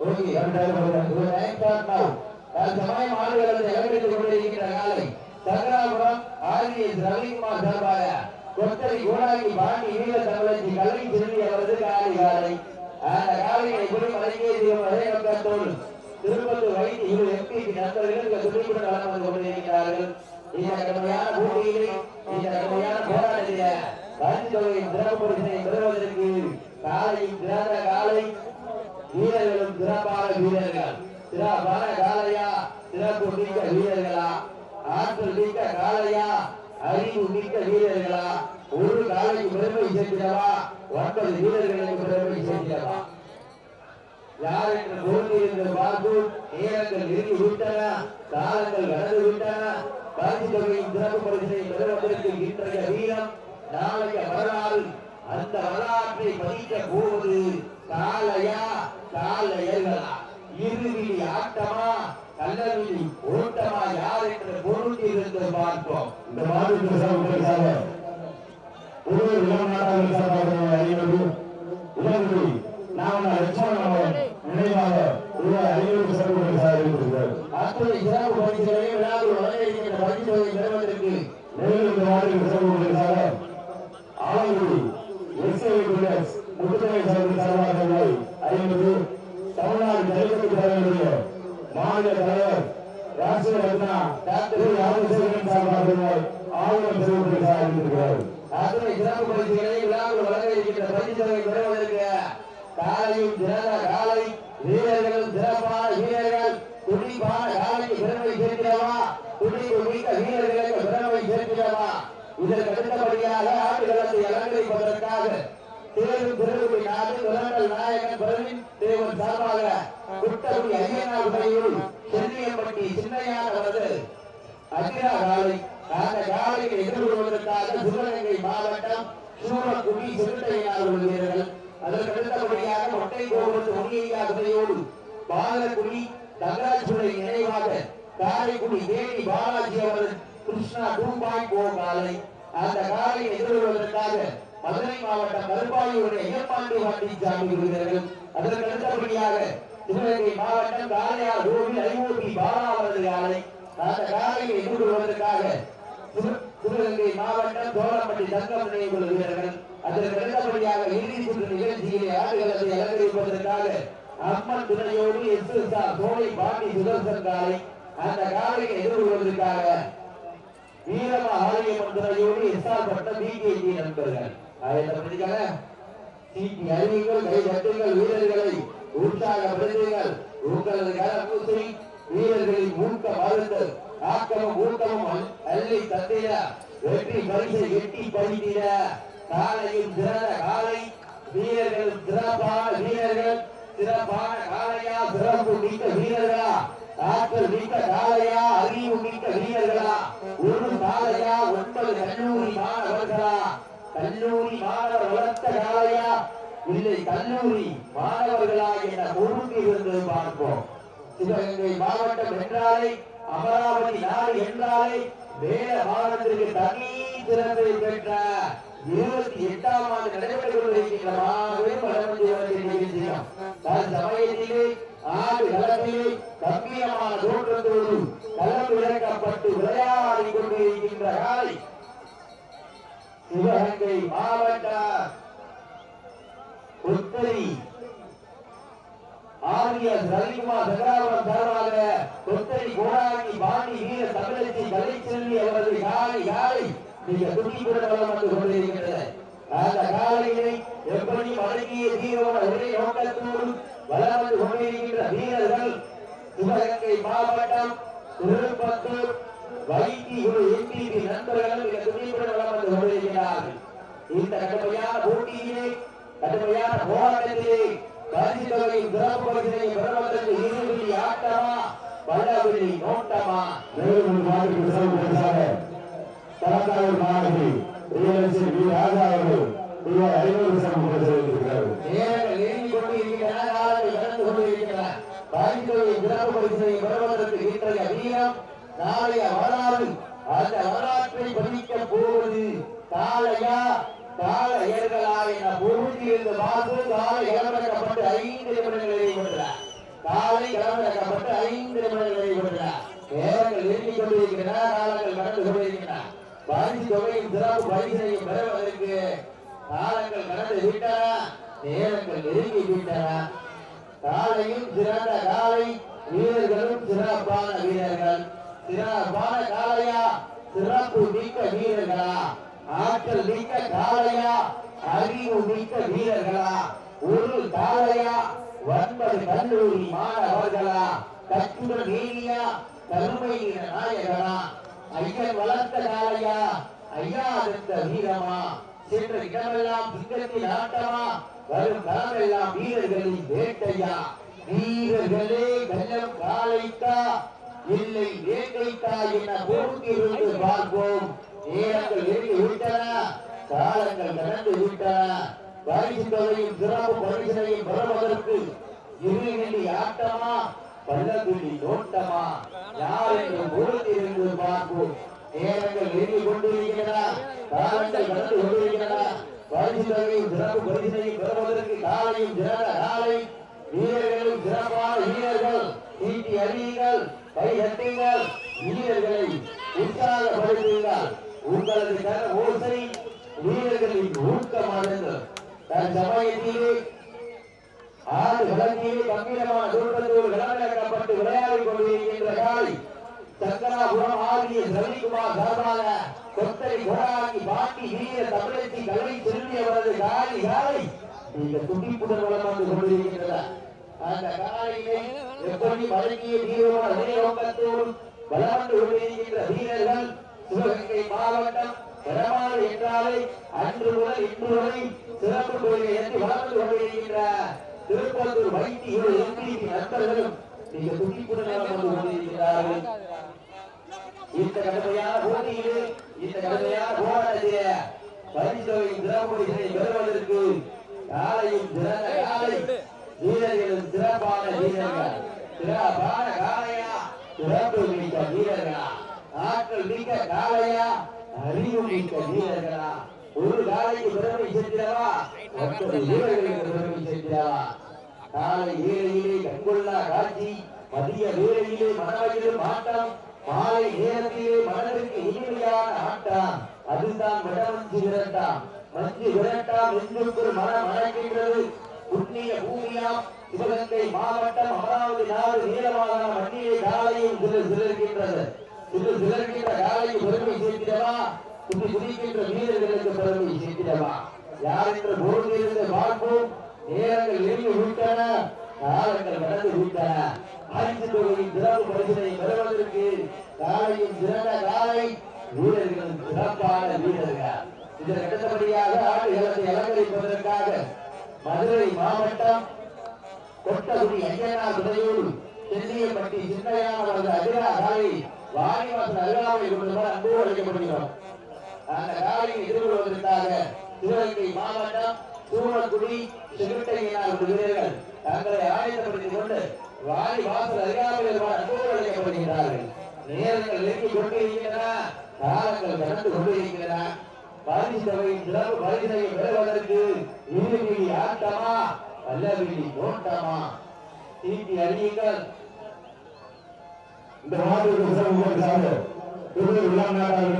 Okay ஒரு காலை. ரவிக்குமார் சார்பாக கொத்தரி கோடாங்கி பாண்டி வீர தமிழச்சி கல்வி செல்வி அவரது காலை காலை. அந்த காலையை அதே நோக்கத்தோடு திருப்பத்தூர் வைத்து இரு எம்பிக்கு நண்பர்கள் துணிப்புடன் வளம் வந்து கொண்டிருக்கிறார்கள். இந்த கடுமையான போட்டியிலே இந்த கடுமையான போராட்டத்திலே பரிசு தொகையின் சிறப்பு பரிசினை பெறுவதற்கு காலையின் சிறந்த காலை வீரர்களும் சிறப்பான வீரர்கள். சிறப்பான காலையா சிறப்பு மிக்க வீரர்களா? ஆற்றல் மிக்க காலையா அறிவு மிக்க வீரர்களா? ஒரு காலைக்கு பெருமை சேர்க்கிறவா? ஒன்பது வீரர்களுக்கு பெருமை சேர்க்கிறவா? யார் என்று தோன்றியிருந்த பார்ப்போம் நேரங்கள் நெருங்கி விட்டன காலங்கள் கடந்து விட்டன பரிசு தொகையின் சிறப்பு பரிசை பெறுவதற்கு இன்றைய வீரம் நாளைய வரலாறு. அந்த வரலாற்றை பதிக்க போவது காலையா காலையர்களா இருவிழி ஆட்டமா? கல்லவிழி ஓட்டமா? யார் என்று பொருந்திருந்து பார்ப்போம். இந்த மாநில சார்பாக ஒரு நாம் லட்சணம் நினைவாக ஒரு ஐநூறு சிறப்பு சார் அத்தனை சிறப்பு பரிசுகளை விழாவில் வழங்கியிருக்கின்ற பரிசு பெறுவதற்கு மேலும் இந்த மாதிரி சிறப்பு சார் ஆலங்குடி எஸ்ஐ பில்லர்ஸ் முத்துமை சார்பில் சார்பாக தமிழ்நாடு ஜல்லிக்கட்டு பேரவையுடைய மாநில தலைவர் ராஷ்டிரிய டாக்டர் ராமசேகரன் சார்பாக ஆளுநர் சிறப்பு அத்தனை சிறப்பு பரிசுகளை விழாவில் வழங்க இருக்கின்ற பரிசு பெறுவதற்கு காலையும் காலை நாடு நாயகன் பிரவீன் தேவன் சார்பாக குட்டகுடி ஐயனார் துறையில் சென்னியம்பட்டி அகிரா காலை அந்த காலையை எதிர்கொள்வதற்காக சிவகங்கை மாவட்டம் சூரக்குடி மொட்டை கோபுரத்து துறையோடு பாலக்குடி தங்கராஜுடைய நினைவாக காரைக்குடி தேனி பாலாஜி அவரது கிருஷ்ணா டூ காலை அந்த காலையை எதிர்கொள்வதற்காக மதுரை மாவட்டம் கருப்பாயூருடைய ஐயப்பாண்டி வாண்டி சாமி வீரர்கள் அதற்கு அடுத்தபடியாக சிவகங்கை மாவட்டம் காளையார் கோவில் ஐஓபி பாலா அவரது காலை அந்த காலையை எதிர்கொள்வதற்காக சிவகங்கை மாவட்டம் சோழப்பட்டி தங்கம் நினைவுள்ள வீரர்கள் அதற்கு அடுத்தபடியாக இறுதி சுற்று நிகழ்ச்சியிலே ஆடுகளத்தை அலங்கரிப்பதற்காக அம்மன் துணையோடு எஸ் எஸ் ஆர் சோலை பாண்டி சுதர்சன் காலை அந்த காலையை எதிர்கொள்வதற்காக வீரமா ஆலயம் துணையோடு எஸ் ஆர் பட்ட பிகேஜி நண்பர்கள். அதை படிக்காங்க கை தட்டுங்கள் வீரர்களை உற்சாகப்படுத்துங்கள் உங்களது கலப்பூசை வீரர்களின் ஊக்க மருந்து ஆக்கமும் ஊக்கமும் அள்ளி தந்திட. வெற்றி பரிசை எட்டி பறித்திட காலையில் சிறந்த காலை வீரர்கள் சிறப்பான வீரர்கள் சிறப்பான காலையா? சிறப்பு மிக்க வீரர்களா? ஆற்றல் மிக்க காலையா? அறிவு மிக்க வீரர்களா? ஒரு காலையா? ஒன்பது கல்லூரி மாணவர்களா? கல்லூரி மாணவர் வளர்த்த காலையா இல்லை கல்லூரி மாணவர்களா என பொறுப்பு இருந்து பார்ப்போம். சிவகங்கை மாவட்டம் என்றாலே அமராவதி நாடு என்றாலே வேத மாவட்டத்திற்கு தனி சிறப்பை பெற்ற இருபத்தி எட்டாம் ஆண்டு நடைபெற்றுக் கொண்டிருக்கின்ற மாபெரும் பழமஞ்சேவத்தின் சமயத்திலே தற்சமயத்திலே ஆடு களத்திலே கம்பீரமான தோற்றத்தோடு களம் இறக்கப்பட்டு விளையாடி கொண்டிருக்கின்ற காலை சிவகங்கை மாவட்ட புத்தரி ஆரிய ரவிக்குமார் சங்கராபுரம் சார்பாக கொத்தரி கோடாங்கி பாண்டி வீர தமிழச்சி கலைச்செல்வி அவரது காலை காலை மிக துடிப்புடன் வளம் வந்து கொண்டிருக்கிறது அந்த காலையினை எப்படி வழங்கிய தீரோட ஒரே நோக்கத்தோடு வளம் வந்து கொண்டிருக்கின்ற வீரர்கள் சிவகங்கை மாவட்டம் திருப்பத்தூர் வைத்தி ஒரு எம்பிபி நண்பர்களும் துடிப்புடன் வளம் வந்து கொண்டிருக்கிறார்கள். இந்த கடுமையான போட்டியிலே கடுமையான போராட்டத்திலே பரிசு தொகையின் சிறப்பு பரிசினை பெறுவதற்கு இருவெளி ஆட்டமா பல்லவெளி நோட்டமா? ஒரு மாநில சிறப்பு பரிசாக தலக்காவூர் மாநகரி ரியலசி வி. ராஜா அவர்கள் ரூபாய் ஐநூறு சிறப்பு பரிசு இருக்கிறார் நேரங்கள் நெருங்கி கொண்டு இருக்கின்றன காலங்கள் கடந்து கொண்டு இருக்கின்றன பரிசு தொகையின் சிறப்பு பரிசினை பெறுவதற்கு இன்றைய வீரம். நாளை வரலாறு அந்த வரலாற்றை பதிக்க போவது காலையா கால என பொருந்தி இருந்த பார்த்து கால இழக்கப்பட்டு ஐந்து நிமிடங்கள் நிறைவேற்றன காலை களமிறக்கப்பட்டு ஐந்து நிமிடங்கள் நிறைவுபெற்றன நேரங்கள் நெருங்கிக் கொண்டிருக்கின்றன காலங்கள் கடந்து கொண்டிருக்கின்றன. பரிசு தொகையும் சிறப்பு பரிசனையும் பெறுவதற்கு காலங்கள் கடந்து விட்டன நேரங்கள் நெருங்கி விட்டன. காலையும் சிறந்த காலை வீரர்களும் சிறப்பான வீரர்கள். சிறப்பான காளையா சிறப்பு மிக்க வீரர்களா? ஆற்றல் மிக்க காளையா அறிவு மிக்க வீரர்களா? ஒரு காளையா ஒன்பது கல்லூரி மாணவர்களா? கட்டுடன் நீலியா கருமை நாயகனா? ஐயன் வளர்த்த காளையா ஐயா அடுத்த வீரமா? சென்ற இடமெல்லாம் சிங்கத்தின் ஆட்டமா? வரும் களமெல்லாம் வீரர்களின் வேட்டையா? வீரர்களே கல்லம் காலைத்தா? இல்லை வேட்டைத்தா என பொறுத்திருந்து பார்ப்போம். நேரங்கள் நெருங்கி விட்டன காலங்கள் கடந்து விட்டன. பரிசு தொகையும் சிறப்பு பரிசனையும் பெறுவதற்கு இருவெளி ஆட்டமா பள்ளத்துள்ளி தோட்டமா? யார் என்று பொறுத்திருந்து பார்ப்போம். நேரங்கள் நெருங்கி கொண்டிருக்கின்றன காலங்கள் கடந்து கொண்டிருக்கின்றன பரிசு தொகையும் சிறப்பு பரிசனையும் பெறுவதற்கு காலையும் சிறந்த காலை. வீரர்களும் சிறப்பான வீரர்கள் நீட்டி அறியுங்கள் கை தட்டுங்கள் வீரர்களை உற்சாகப்படுத்துங்கள் உங்களது ஓசை வீரர்களின் ஊக்கமானது தன் ஆறு களத்திலே கம்பீரமான தூரத்தோடு களமிறக்கப்பட்டு விளையாடிக் கொண்டிருக்கின்ற காலை சங்கராபுரம் ஆகிய ரவிக்குமார் சார்பாக கொத்தரை கொடாங்கி பாட்டி வீர தமிழச்சி கலை செல்வி அவரது காலி காலை இந்த துடிப்புடன் வளம் வந்து கொண்டிருக்கின்றன அந்த காலையிலே எப்படி வழங்கிய வீரமான அதே நோக்கத்தோடு வளம் கொண்டிருக்கின்ற வீரர்கள் சிவகங்கை மாவட்டம் பெருமாள் என்றாலே அன்று முதல் இன்று வரை சிறப்பு கோயிலை ஏற்றி வளர்ந்து கொண்டிருக்கின்ற திருப்பத்தூர் வைத்தியர் எம்பி நண்பர்களும் மிக துடிப்புடன் வந்து கொண்டிருக்கிறார்கள் இந்த கடுமையான போட்டியிலே இந்த கடுமையான போராட்டத்திலே பரிசோவின் திரௌபதிகளை பெறுவதற்கு காலையும் திறந்த காலை வீரர்களும் சிறப்பான வீரர்கள். சிறப்பான காளையா. சிறப்பு மிக்க வீரர்களா. ஆற்றல் மிக்க காளையா. அறிவு மிக்க வீரர்களா. ஒரு காலைக்கு பெருமை சேர்க்கிறவா? மற்ற வீரர்களுக்கு பெருமை சேர்க்கிறவா? காலை வேளையிலே கண்கொள்ளா காட்சி மதிய வேலையிலே மனவகிலும் ஆட்டம் மாலை நேரத்திலே மனதிற்கு இனிமையான ஆட்டம். அதுதான் வடமஞ்சு விரட்டாம். மஞ்சு விரட்டாம் நெஞ்சுக்கு மனம் அழைக்கின்றது புண்ணிய பூமியாம் சிவகங்கை மாவட்டம் அமராவதி நாடு நீலமாகாண மண்ணிலே காலையும் சிறு சிலர்கின்றது சிறு சிலர்கின்ற காலையும் பெருமை சேர்க்கிறவா இது குதிக்கின்ற வீரர்களுக்கு பெருமை சேர்க்கிறவா யார் என்று பொருளிலிருந்து பார்ப்போம். நேரங்கள் நெருங்கி விட்டன. காலங்கள் கடந்து விட்டன. அரிசி தொகையின் சிறப்பு பரிசனை பெறுவதற்கு காலையும் சிறந்த காலை வீரர்களும் சிறப்பான வீரர்கள். இதற்கு அடுத்தபடியாக ஆடுகளத்தை அலங்கரிப்பதற்காக மதுரை மாவட்டம் கொட்டகுடி ஐயனார் துறையூர் செல்லியப்பட்டி சின்னையானவரது அதிரா காலை வாணிவாசல் அருகாமை கொண்டு வர அன்பு அழைக்கப்படுகிறோம் அந்த காலையை எதிர்கொள்வதற்காக சிவகங்கை மாவட்டம் சூழக்குடி செகுட்டையினார் வீரர்கள் தங்களை ஆயத்தப்படுத்திக் கொண்டு வாணிவாசல் அருகாமையில் அன்போடு அழைக்கப்படுகிறார்கள் நேரங்கள் நெருங்கிக் கொண்டிருக்கின்றன காலங்கள் கடந்து கொண்டிருக்கின்றன பரிசு தொகையின் சிறப்பு பெறுவதற்கு இருவிழி ஆட்டமா? அல்லவிழி தோட்டமா தீட்டி அறியுங்கள் இந்த மாவட்டத்திற்கு சிறப்பு பரிசாக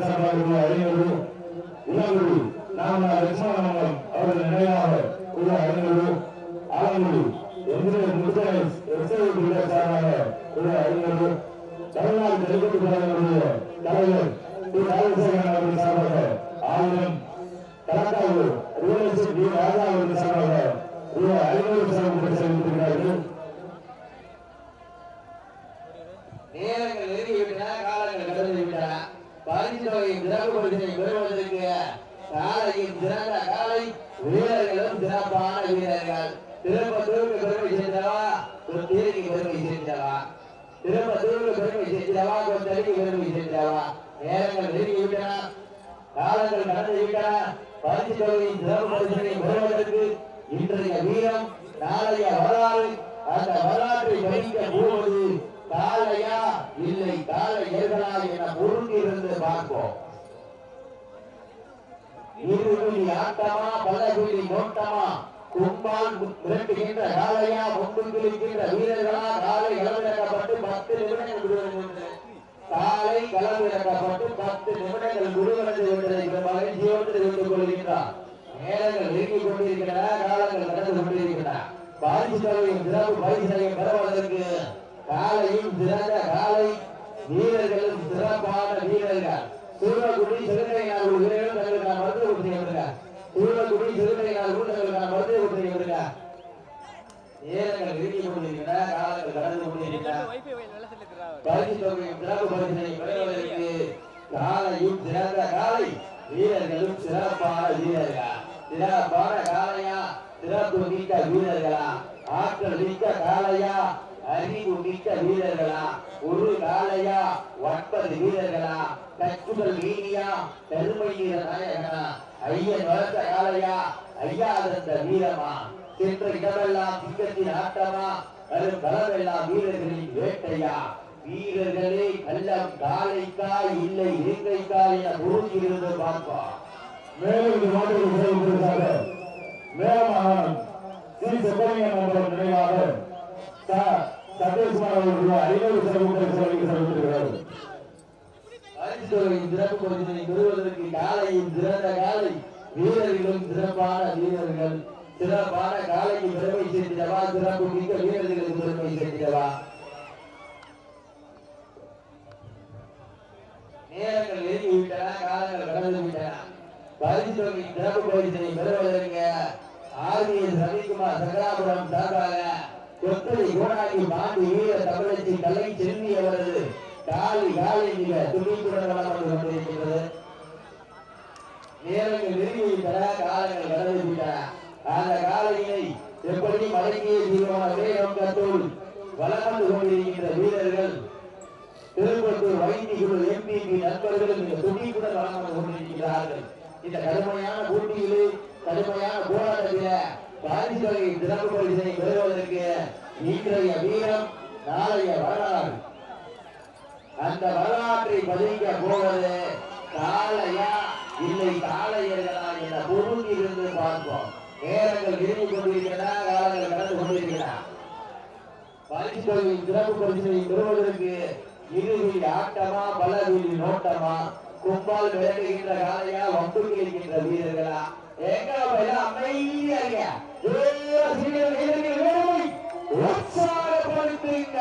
சார்பாக அறிஞர்கள் இளங்குடி நாம லட்சுமணம் அவர்கள் நினைவாக உள்ள அறிஞர்கள் ஆலங்குடி எந்திரன் முருகனை சார்பாக உள்ள அறிஞர்கள் தமிழ்நாடு தெலுங்கு தலைவர் திரு ராஜசேகரன் அவர்கள் சார்பாக ஆயிரம் Kalakkavur real estate T Raja அவர்கள் சார்பாக ரூபாய் ஐநூறு சிறப்பு நேரங்கள் நெருங்கி காலங்கள் கடந்து பரிசு தொகையின் சிறப்பு பெறுவதற்கு காலையின் சிறந்த காலை வீரர்களும் சிறப்பான வீரர்கள். திருப்பத்தூருக்கு பெருமை சேர்ந்தவா கொத்தேரிக்கு பெருமை சேர்ந்தவா திருப்பத்தூருக்கு பெருமை சேர்ந்தவா பெருமை சேர்ந்தவா நேரங்கள் நெருங்கிவிட்டன. காலங்கள் கடந்து விட்டன. பரிசு தொகையின் சிறப்பு பரிசனை பெறுவதற்கு இன்றைய வீரம் நாளைய வரலாறு. அந்த வரலாற்றை கணிக்க போவது காலையா இல்லை கால ஏகனா என பொருந்தி இருந்து பார்ப்போம். இருகுழி ஆட்டமா பலகுழி நோட்டமா. கும்பால் மிரட்டுகின்ற காலையா முன்பு கிழிக்கின்ற வீரர்களா காலை இளவிடக்கப்பட்டு பத்து நிமிடங்கள் விடுவது காலை களம் இறக்கப்பட்டு பத்து நிமிடங்கள் குருவனது கொண்டிருக்கிற மகிழ்ச்சியோடு இருந்து கொள்கின்றார். நேரங்கள் நெருங்கிக் கொண்டிருக்கின்றன காலங்கள் நடந்து கொண்டிருக்கின்றன. பயிற்சி தொகையும் சிறப்பு பரிசனையும் பெறுவதற்கு காலையும் சிறந்த காலை வீரர்களும் சிறப்பான வீரர்கள். சூழக்குடி சிறுத்தையினால் ஒரு வீரர்கள் தங்களுக்கான மருத்துவ கொடுத்திருக்கிறார் சூழக்குடி சிறுத்தையினால் கூட தங்களுக்கான மருத்துவ கொடுத்திருக்கிறார் நேரங்கள் நெருங்கிக் கொண்டிருக்கின்றன காலங்கள் கடந்து கொண்டிருக்கின்றன. பரிசு தொகையும் சிறப்பு பரிசினை பெறுவதற்கு காலையும் சிறந்த காலை வீரர்களும் சிறப்பான வீரர்கள் சிறப்பான காளையா சிறப்பு மிக்க வீரர்களா ஆற்றல் மிக்க காளையா அறிவு மிக்க வீரர்களா ஒரு காளையா ஒன்பது வீரர்களா கச்சுகள் வீணியா பெருமை வீர நாயகனா ஐயன் வளர்த்த காளையா ஐயா தந்த வீரமா சென்ற இடமெல்லாம் சிங்கத்தின் ஆட்டமா வரும் களமெல்லாம் வீரர்களின் வேட்டையா. வீரர்களே எல்லாம் காலைக்கா இல்லை இலங்கைக்கா என புரிஞ்சிருந்து பார்ப்போம் மேலும் இது மாதிரி சிறப்பு பரிசாக மேலமாகாணம் ஸ்ரீ சுப்பிரமணியன் அவர்கள் நினைவாக. ச- சதீஷ்குமார் அவர்கள் ஐநூறு சிறப்பு பரிசு வழங்கி சிறப்பித்திருக்கிறார்கள் பரிசுத்தொகையின் சிறப்பு பரிசினை பெறுவதற்கு காலையில் சிறந்த காலை வீரர்களும் சிறப்பான வீரர்கள். சிறப்பான காலையில் பெருமை சேர்த்திடவா? சிறப்பு மிக்க வீரர்களுக்கு பெருமை சேர்த்திடவா? நேரங்கள் நெருங்கி விட்டன காலங்கள் கடந்து விட்டன. பரிசுத்தொகையின் சிறப்பு பரிசினை பெறுவதற்கு ஆர்விஎஸ் ரவிக்குமார் சங்கராபுரம் சார்பாக கொத்தடி கோடாகி பாண்டி வீர தமிழச்சி கலை செல்வி அவரது காலி காலை மிக துணிப்புடன் வளம் வந்து கொண்டிருக்கிறது நேரங்கள் நெருங்கி விட்டன காலங்கள் கடந்து விட்டன. அந்த காலையினை எப்படி மடக்கிய தீர்மான நோக்கத்தோடு வளம் வந்து கொண்டிருக்கின்ற வீரர்கள் திருப்பத்தூர் வைத்தி எம்பிபி நண்பர்கள் மிக துணிப்புடன் வளம் வந்து கொண்டிருக்கிறார்கள் இந்த கடுமையான போட்டியிலே கடுமையான போராட்டத்தில பாரிசுகளை சிறப்பு பரிசனை பெறுவதற்கு இன்றைய வீரம் நாளைய வரலாறு. அந்த வரலாற்றை பதிக்க போவது காலையா இல்லை காலையர்களா என பொருள் இருந்து பார்ப்போம். நேரங்கள் விரும்பி கொண்டிருக்கிறதா காலங்கள் கடந்து கொண்டிருக்கிறதா பரிசுகளின் சிறப்பு பரிசனை பெறுவதற்கு இருவில் ஆட்டமா பலவில் நோட்டமா கும்பால் விளங்குகின்ற காலையா வம்பு கிழிக்கின்ற வீரர்களா? எங்க அமைதியா இருங்க. ஏ, உற்சாகப்படுத்துங்க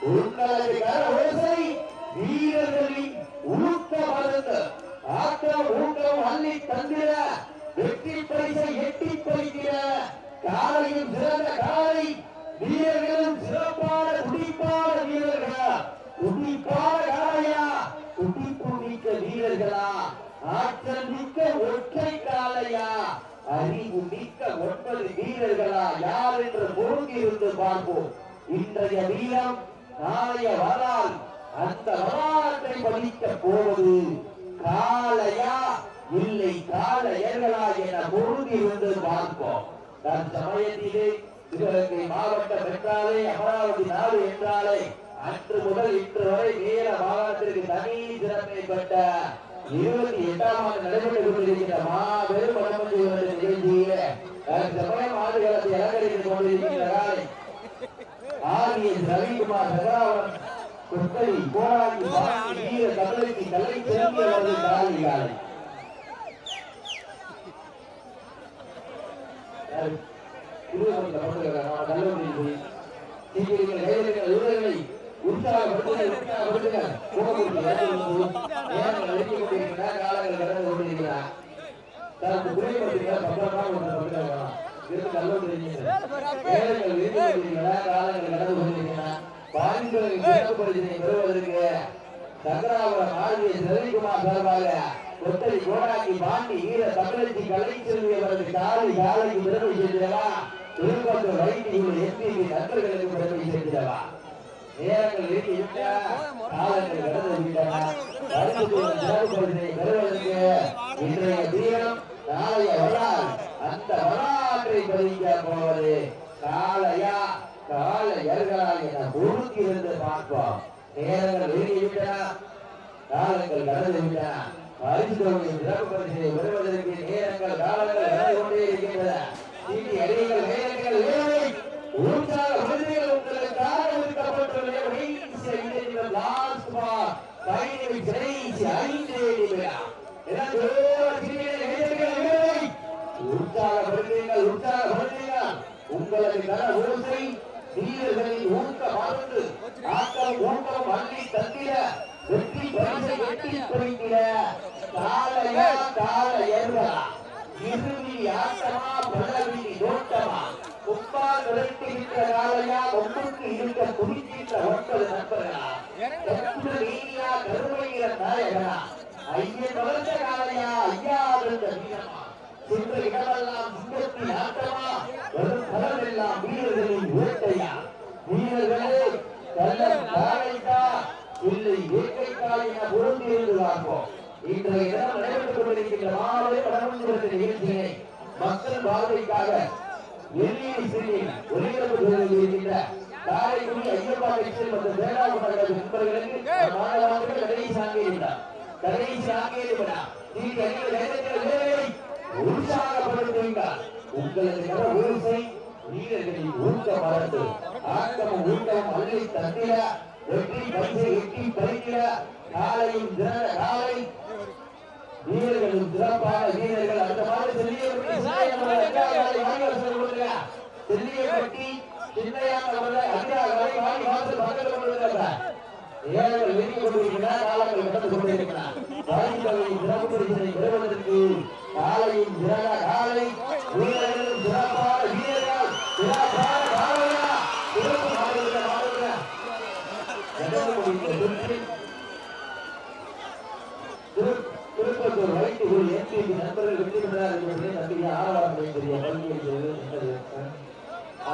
உங்களது கர நாளைய வரலாறு. அந்த வரலாற்றை பதிக்க போவது காளையா? இல்லை காளையர்களா என பொருந்தி பொருந்திருந்து பார்ப்போம். தற்சமயத்திலே சிவகங்கை மாவட்டம் என்றாலே அமராவதி நாடு என்றாலே அன்று முதல் இன்று வரை நேர மாகாணத்திற்கு தனி சிறப்பை பெற்ற இருபத்தி எட்டாம் ஆண்டு நடைபெற்றுக் கொண்டிருக்கின்ற மாபெரும் வடமஞ்சி நிகழ்ச்சியிலே தற்சமயம் ஆண்டுகளத்தை அலங்கரித்துக் கொண்டிருக்கின்ற காலை ரவிக்குமார் சகராவன் குத்தரி போராடி பாண்டி வீர தமிழுக்கு கலை காலங்கள் கடந்து கொண்டிருக்கிறார். தனக்கு இருந்து கல்லூரி நேரங்கள் நெருங்கி கொண்டிருக்கின்றன சங்கராபுரம் ஆகிய ரவிக்குமார் சார்பாக கொத்தடி கோடாக்கி பாண்டி கலை செல்வி அவரது காலை காலைக்கு திருப்பத்தூர் எம்பிபி நண்பர்களுக்கு நேரங்கள் காலங்கள் கடந்து விட்டன பெறுவதற்கு இன்றைய தீரம் நாளைய வரலாறு அந்த காற்றை பதிக்க போவது காளையா காளையர்களா என பொறுத்திருந்து பார்ப்போம். நேரங்கள் வெளியிட்டா காலங்கள் கடந்து விட்டன பரிசுத்தொகையின் சிறப்பு பரிசை பெறுவதற்கு நேரங்கள் காலங்கள் கடந்து கொண்டே இருக்கின்றன சீட்டி அடிகள் நேரங்கள் வேலை உற்சாக விருதுகள் உங்களுக்காக ஒதுக்கப்பட்டுள்ள கடைசி ஐந்து நிமிடம் லாஸ்ட் பார் கடைசி கடைசி ஐந்து ஓசை வீரர்களின் ஊக்க மறந்து ஆட்டம் ஊக்கம் அள்ளி தந்திட வெற்றி பரிசை வெட்டி காலையா கால ஏறுதா இறுதி ஆட்டமா பலவி நோட்டமா குப்பா நிறுத்திவிட்ட காலையா ஒன்றுக்கு இருக்க ஒன்பது நண்பர்களா நாயகனா ஐயன் வளர்ந்த காலையா ஐயா இருந்த வீரமா சென்ற இடமெல்லாம் ஆட்டமா வரும் வீரர்களின் வீரர்களே கள்ளம் இல்லை வேட்டைக்கா என பொருந்திருந்து பார்ப்போம் இன்றைய தினம் நடைபெற்றுக் கொண்டிருக்கின்ற மாலை கடவுள் நிகழ்ச்சியை மக்கள் பார்வைக்காக எல்இடி ஸ்கிரீனில் ஒளிபரப்பு செய்து இருக்கின்ற காரைக்குடி ஐயப்பா கட்சியில் மற்றும் வேளாண் மண்டல நண்பர்களுக்கு மாணவர்கள் கடைசி ஆங்கியிருந்தார் கடைசி ஆங்கியிருந்தா நீ கண்ணில் நேரத்தில் வேலை உற்சாகப்படுத்துவீங்கள் உங்களது கர ஓசை வீரர்களின் ஊக்க மறந்து ஆக்கமும் ஊக்கமும் அள்ளி தந்திட எட்டி பரிசை எட்டி பறிக்கிற காலையும் காலை வீரர்களும் சிறப்பான வீரர்கள் அந்த மாதிரி செல்லிய செல்லியப்பட்டி சின்னையான அதிகாரி வாங்கி வாசல் பக்கத்தில் கொண்டிருக்கிறார் ஏழைகள் வெளியே கொண்டிருக்கிறார் காலங்கள் கடந்து கொண்டிருக்கிறார். வாய்ப்புகளின் சிறப்பு பரிசனை பெறுவதற்கு காலையும் சிறக காலை